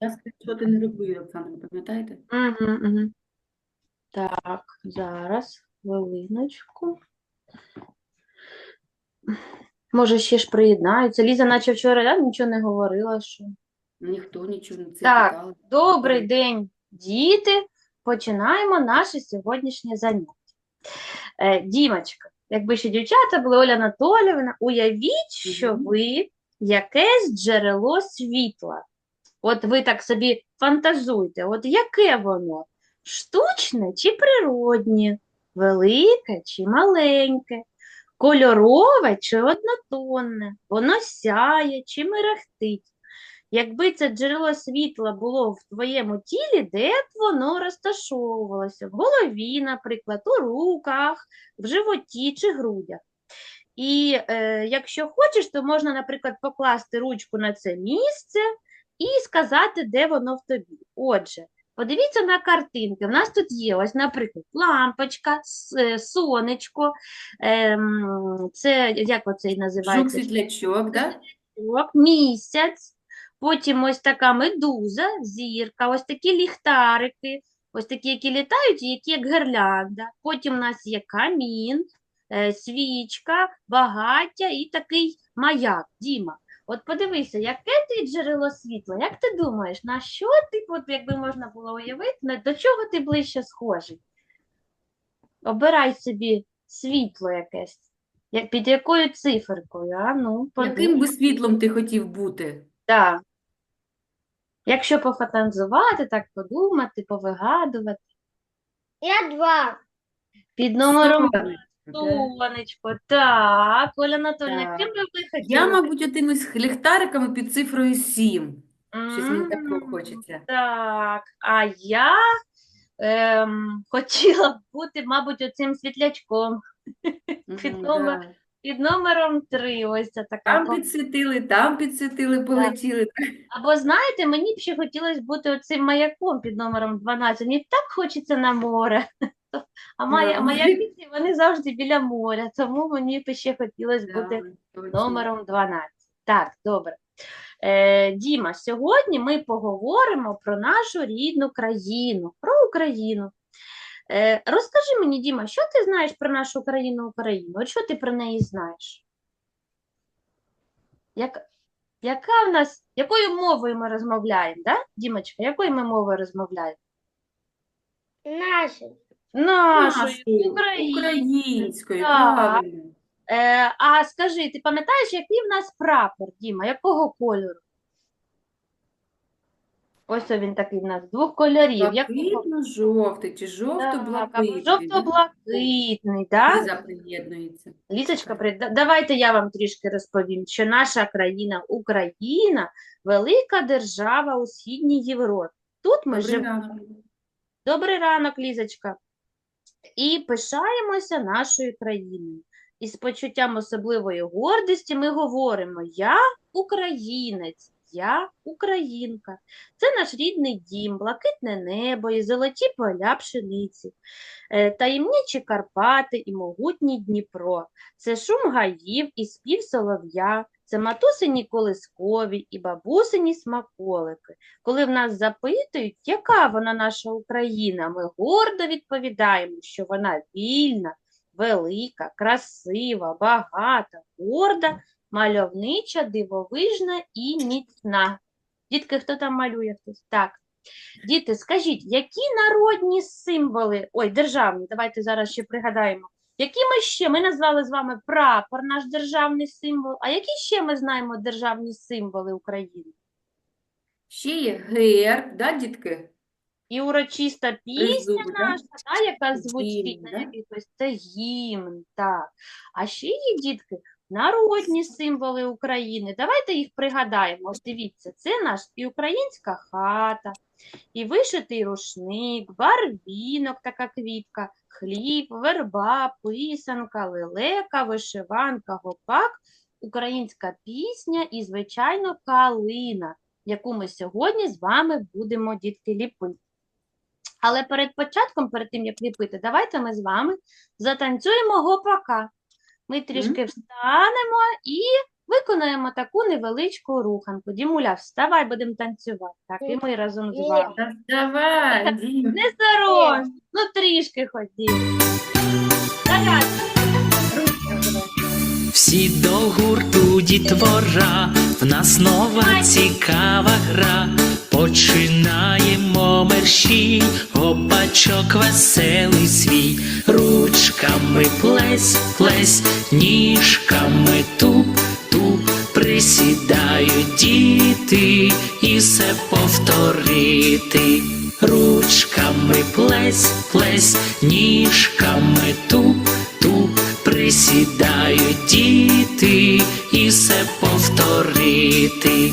Я скріншоти не роблю, Олександра, пам'ятаєте? Угу, угу. Так, зараз, хвилиночку. Може, ще ж приєднаються. Ліза, наче вчора да, нічого не говорила, що. Ніхто нічого не Так. питали. Добрий день, діти. Починаємо наше сьогоднішнє заняття. Е, Дімочка, якби ще дівчата були, Оля Анатоліївна, уявіть, що ви якесь джерело світла. От ви так собі фантазуйте, от яке воно? Штучне чи природнє? Велике чи маленьке? Кольорове чи однотонне? Воно сяє чи мерехтить? Якби це джерело світла було в твоєму тілі, де б воно розташовувалося? В голові, наприклад, у руках, в животі чи грудях. І е, якщо хочеш, то можна, наприклад, покласти ручку на це місце і сказати, де воно в тобі. Отже, подивіться на картинки. У нас тут є, ось, наприклад, лампочка, е, сонечко, ем, це як Жук називається? світлячок, да? Місяць, потім ось така медуза, зірка, ось такі ліхтарики, ось такі, які літають, які як гірлянда. Потім у нас є камін, е, свічка, багаття і такий маяк. Діма, от подивися, яке ти джерело світла? Як ти думаєш, на що ти, от, якби можна було уявити, на- до чого ти ближче схожий? Обирай собі світло якесь. Як, під якою циферкою? А ну, подумай. Яким би світлом ти хотів бути? Так. Якщо пофантазувати, так подумати, повигадувати. Я два. Під номером да? Сонечко. Так, Оля Анатольовна, Так. ким би ви Я, хотіли? мабуть, отимось ліхтариками під цифрою 7. Щось мені такого М, хочеться. Так, а я ем, хотіла б бути, мабуть, оцим світлячком під Мгм, номер- да. під номером 3. Ось це така. Там підсвітили, там підсвітили, полетіли. Або знаєте, мені б ще хотілося бути оцим маяком під номером 12. Мені так хочеться на море. А Да. маяки ці, вони завжди біля моря, тому мені б ще хотілося бути номером 12. Так, добре. Е, Діма, сьогодні ми поговоримо про нашу рідну країну, про Україну. Е, розкажи мені, Діма, що ти знаєш про нашу країну Україну? От що ти про неї знаєш? Як, яка в нас, якою мовою ми розмовляємо, да? Дімочка, якою ми мовою розмовляємо? Наши. Нашою, Нашою, українською. українською, Так. правильно. Е, а скажи, ти пам'ятаєш, який в нас прапор, Діма? Якого кольору? Ось він такий в нас, двох кольорів. Якого? Блакитно-жовтий чи Так, жовто-блакитний. жовто-блакитний, да? Ліза приєднується. Лізочка, при- давайте я вам трішки розповім, що наша країна Україна велика держава у Східній Європі. Тут ми Добрий живемо. ранок. Добрий ранок, Лізочка. І пишаємося нашою країною. І з почуттям особливої гордості ми говоримо: Я українець, я українка. Це наш рідний дім, блакитне небо і золоті поля пшениці, е, таємничі Карпати і могутній Дніпро. Це шум гаїв і спів солов'я, це матусині колискові і бабусині смаколики. Коли в нас запитують, яка вона наша Україна, ми гордо відповідаємо, що вона вільна, велика, красива, багата, горда, мальовнича, дивовижна і міцна. Дітки, хто там малює хтось? Так. Діти, скажіть, які народні символи, ой, державні, давайте зараз ще пригадаємо. Які ми ще, ми назвали з вами прапор, наш державний символ, а які ще ми знаємо державні символи України? Ще є герб, да, дітки? І урочиста пісня да? наша, та, яка звучить Гімн, на да? якихось, це гімн, так. А ще є, дітки, народні символи України. Давайте їх пригадаємо. Ось дивіться, це наш і українська хата, і вишитий рушник, барвінок, така квітка, хліб, верба, писанка, лелека, вишиванка, гопак, українська пісня і, звичайно, калина, яку ми сьогодні з вами будемо, дітки, ліпити. Але перед початком, перед тим, як ліпити, давайте ми з вами затанцюємо гопака. Ми трішки встанемо і виконаємо таку невеличку руханку. Дімуля, вставай, будемо танцювати. Так, і ми разом з вами. Давай, Дім. Не сором, ну трішки ходіть. Всі до гурту дітвора, в нас нова цікава гра. Починаємо мерщій, гопачок веселий свій, ручками плесь, плесь, ніжками туп, туп, присідають діти і все повторити. Ручками плесь, плесь, ніжками туп, туп, присідають діти і все повторити.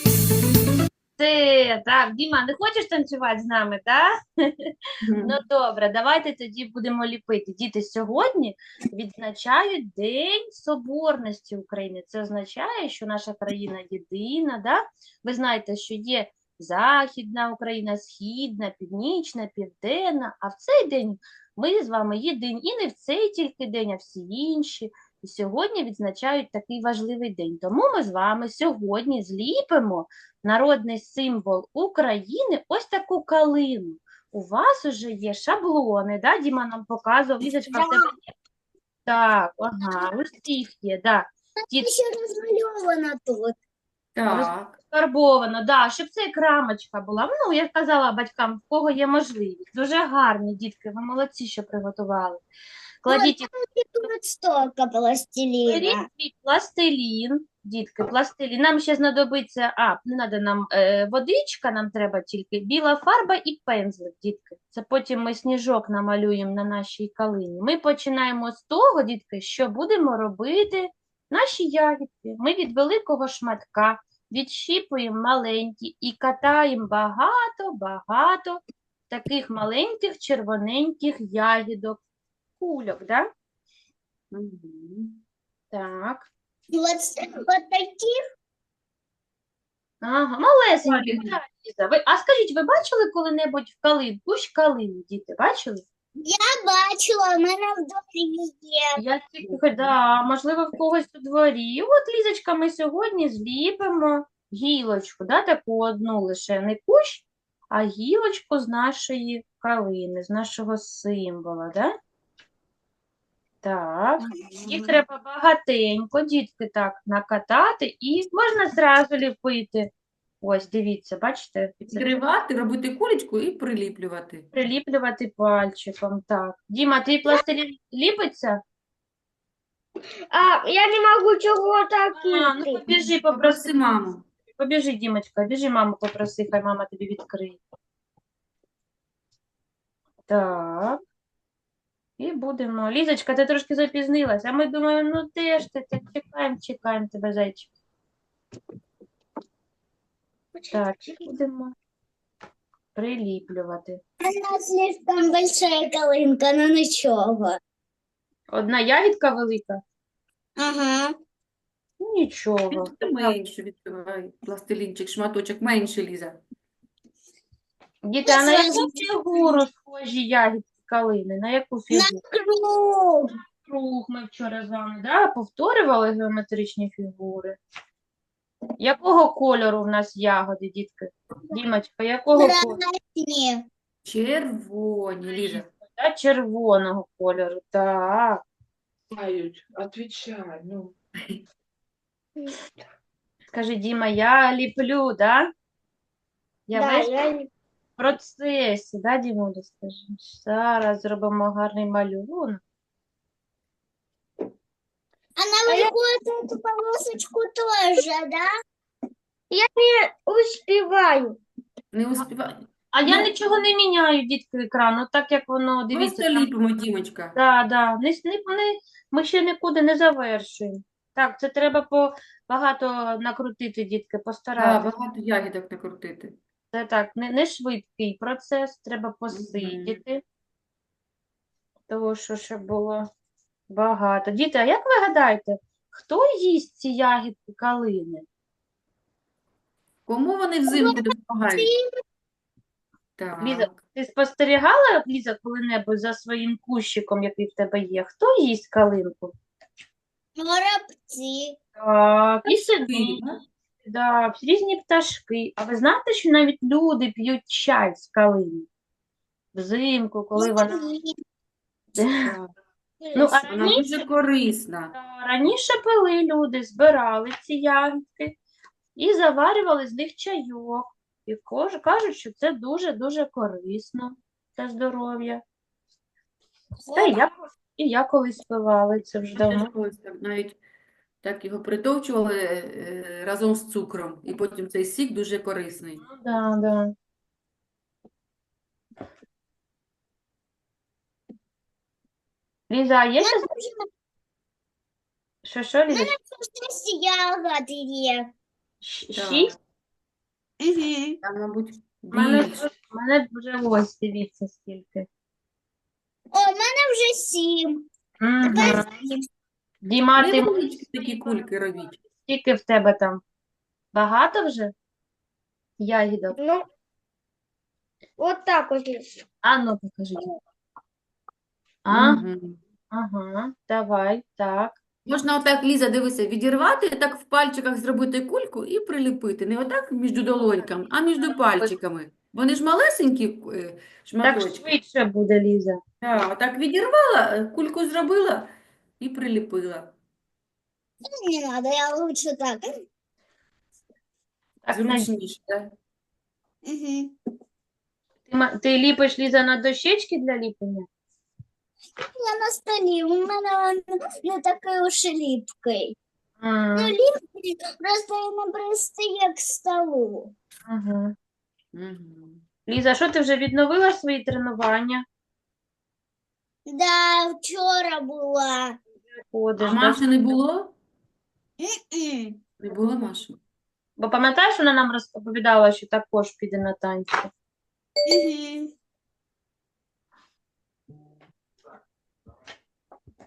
Ти, так, Діма, не хочеш танцювати з нами, так? Ну добре, давайте тоді будемо ліпити. Діти сьогодні відзначають День Соборності України. Це означає, що наша країна єдина. Да? Ви знаєте, що є Західна Україна, Східна, Північна, Південна. А в цей день ми з вами єдині. І не в цей тільки день, а всі інші. І сьогодні відзначають такий важливий день. Тому ми з вами сьогодні зліпимо народний символ України ось таку калину. У вас уже є шаблони, да? Діма нам показував, Лізочка, в тебе є? Так, ага, у всіх є, да. Діт- Ще розмальовано тут. Так. Фарбовано, да, щоб це як рамочка була. Ну, я казала батькам, в кого є можливість. Дуже гарні, дітки, ви молодці, що приготували. Кладіть Тут столько пластилина. Беріть пластилін, дітки, пластилін. Нам ще знадобиться, а, не треба нам е, водичка, нам треба тільки біла фарба і пензлик, дітки. Це потім ми сніжок намалюємо на нашій калині. Ми починаємо з того, дітки, що будемо робити наші ягідки. Ми від великого шматка відщіпуємо маленькі і катаємо багато-багато таких маленьких червоненьких ягідок, кульок, да? Мгм. Так. Вот, вот таких Ага, малесенькі, Ладно. так, Ліза. Ви, а скажіть, ви бачили коли-небудь в калин, кущ калини, діти, бачили? я бачила, у мене в домі є. Я тільки, да, можливо, в когось у дворі. От, Лізочка, ми сьогодні зліпимо гілочку, да, таку одну лише, не кущ, а гілочку з нашої калини, з нашого символа, да? Так, їх треба багатенько, дітки, так, накатати і можна зразу ліпити. Ось, дивіться, бачите? Відкривати, робити кулечку і приліплювати. Приліплювати пальчиком, так. Діма, твій пластилін ліпиться? А, я не можу чого так А, ну ліпити. побіжи, попроси Попроси маму. Побіжи, Дімочка, біжи, маму попроси, хай мама тобі відкриє. Так. І будемо. Лізочка, ти трошки запізнилась, а ми думаємо, ну де ж ти? Так, чекаємо, чекаємо тебе, зайчик. Так, і будемо приліплювати. У нас слишком большая колынка, ну нічого. Одна ягідка велика? Ага. Ну, Нічого. Ти менше відкривай пластилінчик, шматочок менше, Ліза. Діти, а на яку фігуру схожі ягідки калини? На яку фігуру? Круг. Круг ми вчора з вами, да, повторювали геометричні фігури. Якого кольору в нас ягоди, дітки? Дімочка, якого кольору? Красні. Червоні, Ліза. Да, червоного кольору, так. Мають, отвечай, ну. Скажи, Діма, я ліплю, да? Я Да, весь я... в процесі, да, Дімуля, скажи? Зараз зробимо гарний малюнок. А наверху вот эту полосочку тоже, да? Я не успеваю. Не успівай. А я Ну. нічого не міняю, дітки, екрану, так як воно, дивіться, Просто там ліпимо, Дімочка. Да, да. Не, с- не, не, ми ще нікуди не завершуємо. Так, це треба по, багато накрутити, дітки, Так, постаратися. багато ягідок накрутити. Це так, не, не швидкий процес, треба посидіти. Тому що ще було багато. Діти, а як ви гадаєте, хто їсть ці ягідки калини? Кому вони взимку допомагають? Ліза, ти спостерігала, Ліза, коли-небудь за своїм кущиком, який в тебе є? Хто їсть калинку? Горобці. Так, і сиди. Да? Різні пташки. А ви знаєте, що навіть люди п'ють чай з калини? Взимку, коли вона... Ну, а Вона раніше, дуже корисна. да, раніше пили люди, збирали ці ягідки і заварювали з них чайок. І кож- кажуть, що це дуже-дуже корисно для здоров'я. Та я, і я колись пивала, це вже давно. навіть так його притовчували е, разом з цукром. І потім цей сік дуже корисний. Ну, да, да. Ліза, а є ще... Що, що, Ліза? Шість ягод є. Щ- Так. Шість? Угу. Там, мабуть, У мене, більше. в мене вже ось, дивіться, скільки. О, в мене вже сім. Мгм. Тепер сім. Діма, ти Невеличкі такі кульки робіть. скільки в тебе там? Багато вже? Ягідок? Ну, от так от. А ну, покажи. А, Мгм. ага, давай, так. Можна отак, Ліза, дивися, відірвати, так в пальчиках зробити кульку і приліпити. Не отак між долоньками, а між пальчиками. Вони ж малесенькі е, Так шматочки. швидше буде, Ліза. Так, отак відірвала, е, кульку зробила і приліпила. Не надо, я лучше так. Так, Надь, Зручніше, так? Угу. ти, ма- ти ліпиш, Ліза, на дощечки для ліплення? Я на столі, у мене він не такий уж і Ну, ліпкий, просто він не пристає к столу. ага. Мгм. Ліза, що ти вже відновила свої тренування? Да, вчора була. Ходиш, А да? Маші не було? Не було Маші. Бо пам'ятаєш, вона нам розповідала, що також піде на танці. Мгм.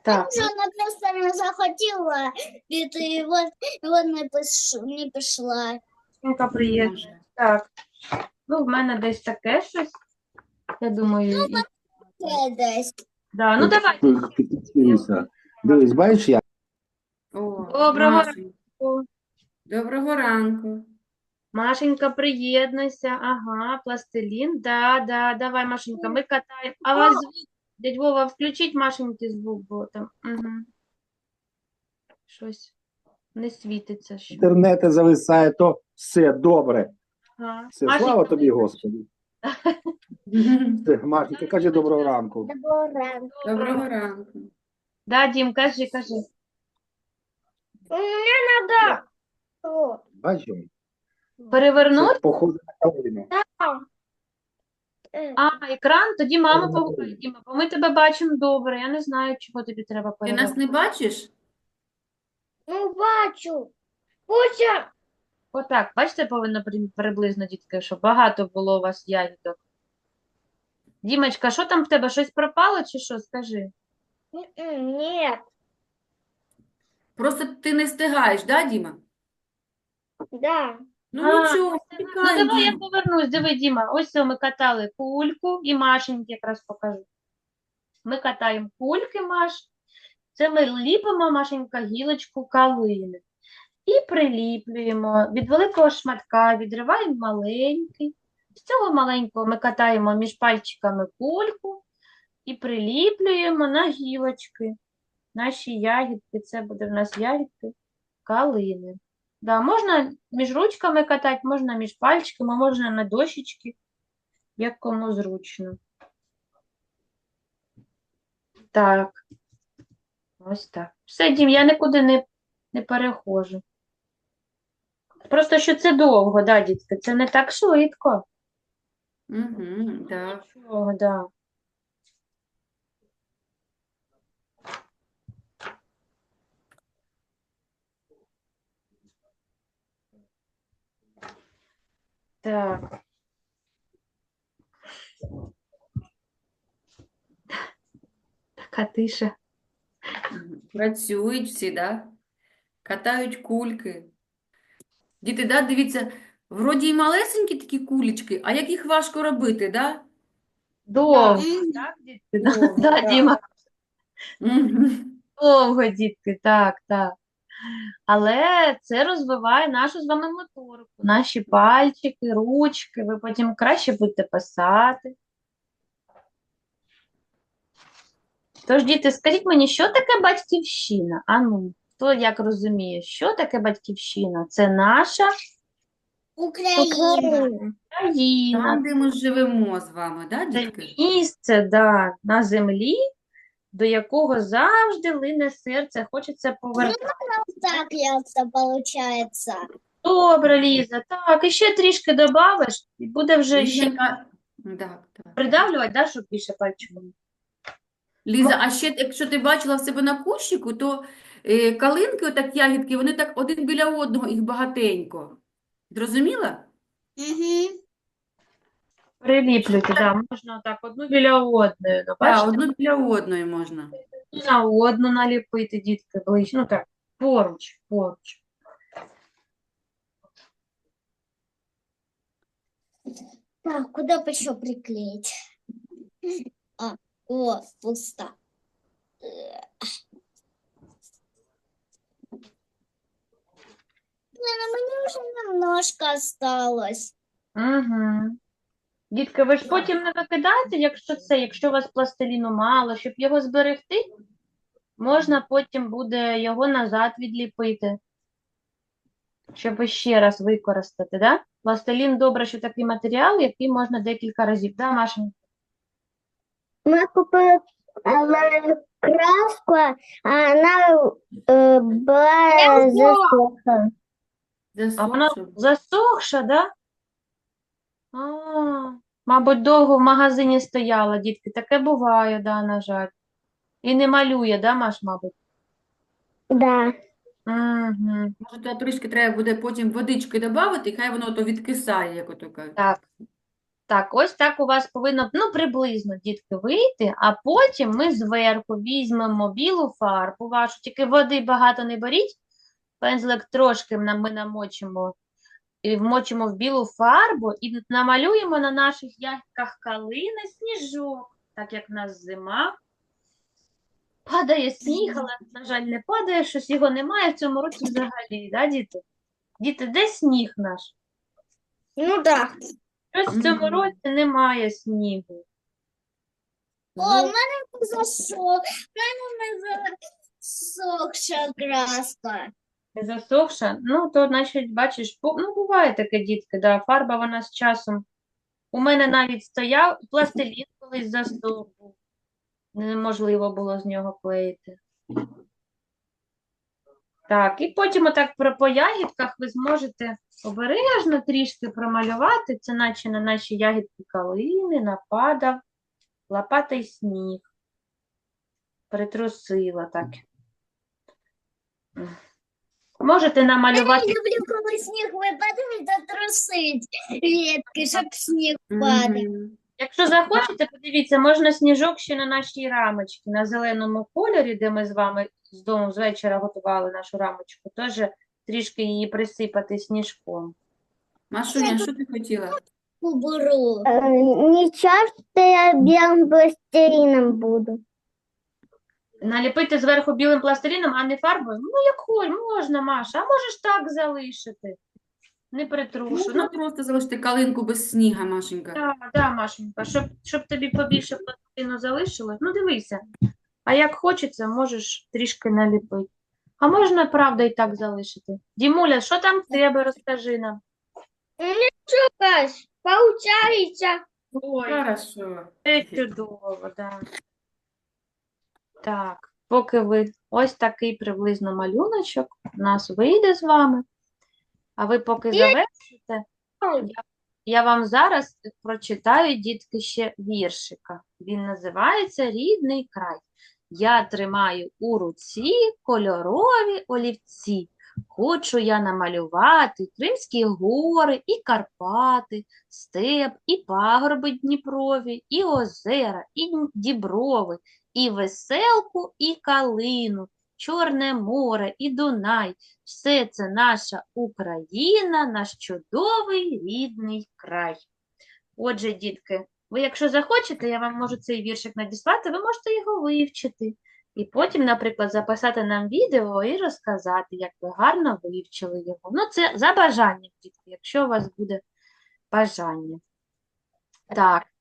Так, Вона просто не захотіла піти, і от, і от не, пиш, не пішла. Жінка приємна. Так. Ну, в мене десь таке щось. Я думаю, і... Це десь. да. Ну, давай. Дивись, бачиш, О, Доброго Машенька. Доброго ранку. Машенька, приєднуйся. Ага, пластилін. Да, да, давай, Машенька, ми катаємо. А вас звук, дядь Вова, включіть Машеньки звук, бо там. Угу. Щось не світиться. Що. інтернет зависає, то все добре. Ага. Все, Машенька, слава тобі, Господи. Все, Машенька, кажи доброго ранку. Доброго ранку. Доброго ранку. Да, Дім, кажи, кажи. Мені треба. О, Бачиш? Перевернути? Це похоже на калину. е, А, екран, тоді мама Перевернути. погукає. Діма, бо ми тебе бачимо добре. Я не знаю, чого тобі треба Ти нас не бачиш? Ну, бачу. Пуся. Отак, бачите, повинно при- приблизно, дітки, щоб багато було у вас ягідок. Дімочка, що там в тебе? Щось пропало чи що? Скажи. Ні. Просто ти не встигаєш, да, Діма? Да. Ну А, нічого, Ну, чекай, давай я Дім. повернусь. Диви, Діма, ось це ми катали кульку і Машеньки якраз покажу. Ми катаємо кульки, Маш. Це ми ліпимо, Машенька, гілочку калини. І приліплюємо. Від великого шматка відриваємо маленький. З цього маленького ми катаємо між пальчиками кульку і приліплюємо на гілочки. Наші ягідки, це буде в нас ягідки калини. Да, можна між ручками катати, можна між пальчиками, можна на дощечки, як кому зручно. Так. Ось так. Все, Дім, я нікуди не, не переходжу. Просто що це довго, да, дітки, це не так швидко. Угу, так. Нічого, да. Так. Така тиша. Працюють всі, да? Катають кульки. Діти, да, дивіться, вроді й малесенькі такі кулечки, а як їх важко робити, да? Довго, так, дітки? Довго, да, так. Діма? Мгм. Довго, дітки, так, так. Але це розвиває нашу з вами моторику, наші пальчики, ручки. Ви потім краще будете писати. Тож, діти, скажіть мені, що таке батьківщина? Ану, хто як розуміє, що таке батьківщина? Це наша Україна. країна, Там, де ми живемо з вами, да, це дітки? місце, да, на землі, до якого завжди лине серце, хочеться повертати. Так як це получается. Добре, Ліза, так, і ще трішки добавиш, і буде вже ще так, так. придавлювати, да, щоб більше пальчиком. Ліза, а ще, якщо ти бачила в себе на кущику, то е, калинки, отак ягідки, вони так один біля одного, їх багатенько. Зрозуміла? Угу. Приліплюйте, да, можна так одну біля одної, ну, Так, бачите, одну біля одної можна. на одну наліпити, дітки, ближче, ну так, поруч, поруч. Так, куда бы еще приклеить? А, о, пусто. Э. Блин, а мне уже немножко осталось. Угу. Дітки, ви ж потім не викидаєте, якщо це, якщо у вас пластиліну мало, щоб його зберегти, можна потім буде його назад відліпити, щоб ще раз використати, да? Пластилін добре, що такий матеріал, який можна декілька разів, да, Машенька? Мы купили краску, а она э, была засохла. А вона Засохши. засохша, да? А, Мабуть, довго в магазині стояла, дітки. Таке буває, да, на жаль. І не малює, да, Маш, мабуть? Да. Угу. Може, то трішки треба буде потім водички додати, і хай воно то відкисає, як ото кажуть. Так. Так, ось так у вас повинно, ну, приблизно, дітки, вийти, а потім ми зверху візьмемо білу фарбу вашу, тільки води багато не беріть, пензлик трошки нам- ми намочимо, вмочимо в білу фарбу і намалюємо на наших ягідках калини сніжок, так як в нас зима. Падає сніг, але, на жаль, не падає, щось його немає в цьому році взагалі, да, діти? Діти, де сніг наш? Ну да. Щось в цьому році немає снігу. О, в мене засох, в мене не засохша краска. Засохша? Ну, то, значить, бачиш, ну, буває таке, дітки, да, фарба вона з часом. У мене навіть стояв пластилін колись був. Неможливо було з нього клеїти. Так, і потім отак про по ягідках ви зможете обережно трішки промалювати. Це наче на наші ягідки калини нападав лопатий сніг. Притрусила так. Можете Я намалювати. люблю, коли сніг випадає та трусить ветки, щоб сніг падав. Мгм. Якщо захочете, подивіться, можна сніжок ще на нашій рамочці, на зеленому кольорі, де ми з вами з дому з вечора готували нашу рамочку, теж трішки її присипати сніжком. Машуня, що ти хотіла? Уберу. Не часто я белым пластилином буду. Наліпити зверху білим пластиліном, а не фарбою? Ну, як хоч, можна, Маша, а можеш так залишити. Не притрушу. Можна Ну, просто залишити калинку без сніга, Машенька. Так, да, Машенька, щоб, щоб тобі побільше пластиліну залишилось. Ну, дивися. А як хочеться, можеш трішки наліпити. А можна, правда, і так залишити. Дімуля, що там в тебе, розкажи нам. Кась, получається. Ой, Хорошо. це чудово, да. Так, поки ви ось такий приблизно малюночок у нас вийде з вами. А ви поки завершите, я я вам зараз прочитаю, дітки, ще віршика. Він називається Рідний край. Я тримаю у руці кольорові олівці. Хочу я намалювати Кримські гори і Карпати, степ, і пагорби Дніпрові, і озера, і діброви, і веселку, і калину, Чорне море, і Дунай. Все це наша Україна, наш чудовий рідний край. Отже, дітки, ви, якщо захочете, я вам можу цей віршик надіслати, ви можете його вивчити. І потім, наприклад, записати нам відео і розказати, як ви гарно вивчили його. Ну, це за бажанням, дітки, якщо у вас буде бажання. Так.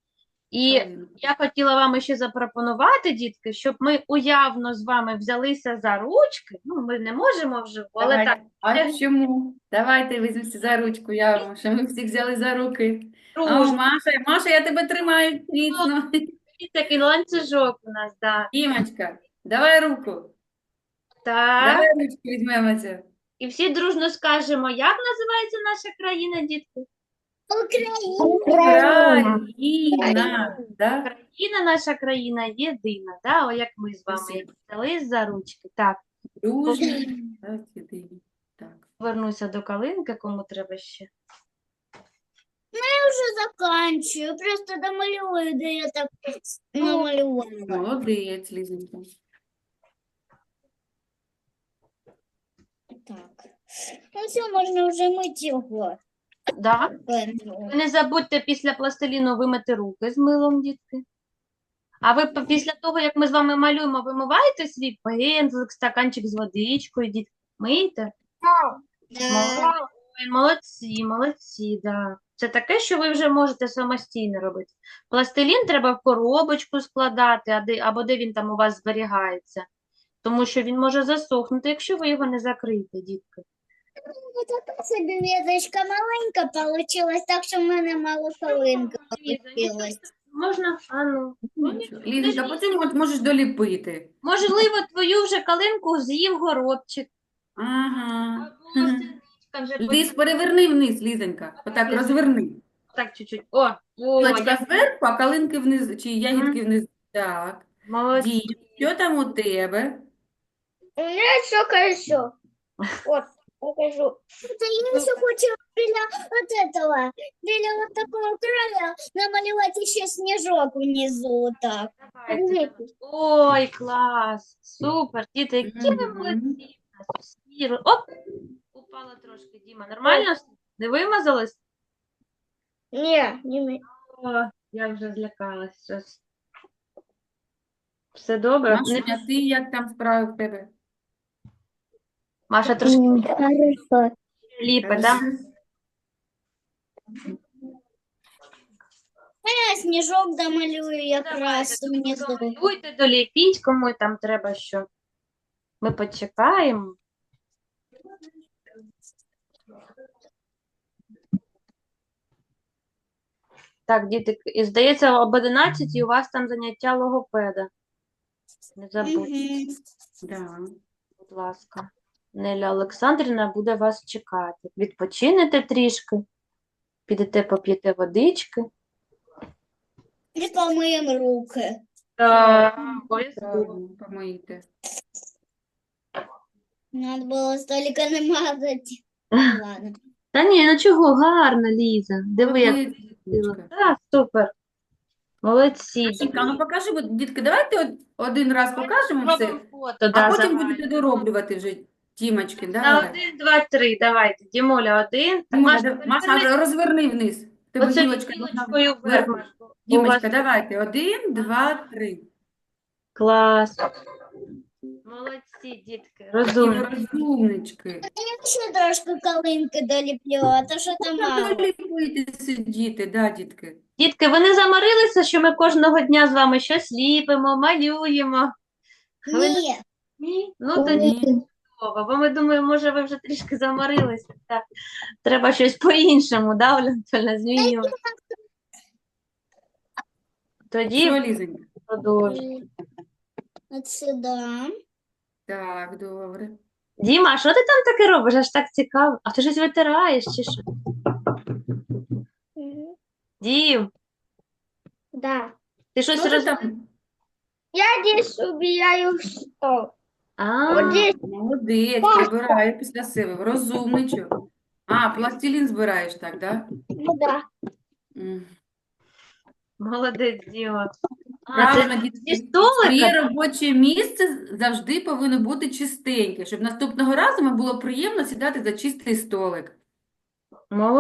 І я хотіла вам ще запропонувати, дітки, щоб ми уявно з вами взялися за ручки. Ну, ми не можемо вже, але Давайте. так, А чому? Давайте візьмемося за ручку, я що ми всіх взяли за руки. О. Маша, Маша, я тебе тримаю міцно. Такий ланцюжок у нас, да. Дімочка, давай руку. Так. Давай ручку візьмемося. І всі дружно скажемо, як називається наша країна, дітки? Україна. Україна, да? Країна, наша країна єдина, да? О, як ми з вами взялись за ручки. Так, Дружно. Так, єдині. Так. повернуся до калинки, кому треба ще. Я уже заканчиваю, просто домалюю, да я так намалювала. Молодець, Лізенька. Так. Ну все, можна вже мити його. Да? Не забудьте після пластиліну вимити руки з милом, дітки. А ви п- після того, як ми з вами малюємо, вимиваєте свій пензлик, стаканчик з водичкою, дітки? Миєте? Да. Ой, молодці, молодці, да. Це таке, що ви вже можете самостійно робити. Пластилін треба в коробочку складати, а де, або де він там у вас зберігається. Тому що він може засохнути, якщо ви його не закриєте, дітки. Ну, така собі візочка маленька получилась, так що в мене мало калинка Ліза, получилась. Можна? А ну. Ну. Потім от можеш доліпити. Можливо, твою вже калинку з'їв горобчик. Ага. Або синичка вже Ліз, переверни вниз, Лізенька. Отак, розверни. так чуть-чуть. О, о, Кілочка я зверху, а калинки внизу, чи ягідки внизу. Так. молодці. Дій, що там у тебе? У мене що кажу. От, покажу. Це я ще хочу біля от этого, біля вот такого края намалювати ще сніжок внизу, так. Давайте. Ой, клас, супер, діти, які ви молодці. всі ро- Оп, упала трошки, Діма. Нормально? Не вимазалась? Ні, не О, я вже злякалась щось. Все добре? Не ти як там справи в тебе? Маша трошки Хорошо. ліпе, да? Я сніжок домалюю якраз внизу. Домалюйте, доліпіть, кому там треба що. Ми почекаємо. Так, діти, і здається, об 11 у вас там заняття логопеда. Не забудьте, Мгм. Да. будь ласка. Неля Олександрівна буде вас чекати. Відпочинете трішки, підете поп'єте водички. І помиємо руки. Так, обов'язково. Помийте. Надо було столика не мазати. Ладно. Та ні, ну чого, гарно, Ліза. Диви, як. Так, супер. Молодці. Машенька, ну покажи, дітки, давайте от один раз покажемо все, Робимо фото, а да, потім будете дороблювати вже, Тімочки, На давай. один, два, три, давайте. Дімоля, один. Маша, Маша, переверни розверни вниз. Тебе оце гілочка гілочкою вверх. вверх. Вас Дімочка, давайте. Один, два, три. клас. Молодці, дітки, розумні. ви розумнички. Я ще трошки калинки доліплю, а то що там мало. Доліпуйте сидіти, да, дітки. Дітки, ви не заморилися, що ми кожного дня з вами щось ліпимо, малюємо? Ви Ні. Ні? Ну, тоді чудово, бо ми думаємо, може, ви вже трішки заморилися. Так. Треба щось по-іншому, да, Оля змінювати. Тоді продовжуємо. От сюди. Так, добре. Діма, а що ти там таке робиш? Аж так цікаво. А ти щось витираєш чи що? Дім, Да. ти щось Що ти роз... там? Я здесь убираю стол. А, Вот. Молодець, прибирає після себе. Розумничок. А, пластилін збираєш так, да? Ну да. М. молодець, Діма. А, це Правильно, зі дітки. столика? Робоче місце завжди повинно бути чистеньке, щоб наступного разу вам було приємно сідати за чистий столик. Молодець.